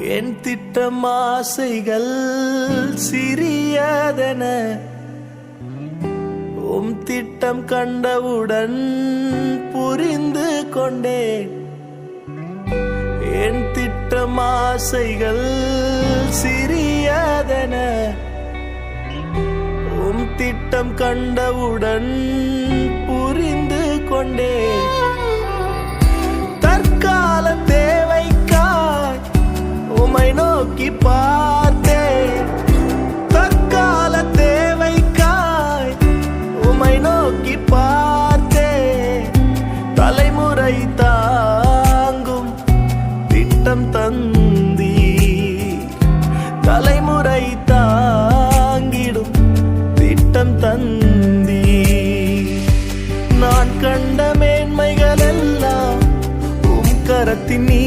என் திட்டம் ஆசைகள் சிறியதென உம் திட்டம் கண்டவுடன் புரிந்து கொண்டேன். என் திட்டம் ஆசைகள் சிறியதென உம் திட்டம் கண்டவுடன் புரிந்து பார்த்தேன் தற்கால தேவைக்காய் உமை நோக்கி பார்த்தேன் தலைமுறை தாங்கும் திட்டம் தந்தீ தலைமுறை தாங்கிடும் திட்டம் தந்தீ நான் கண்ட மேன்மைகள் எல்லாம் உம் கரத்தின் நீ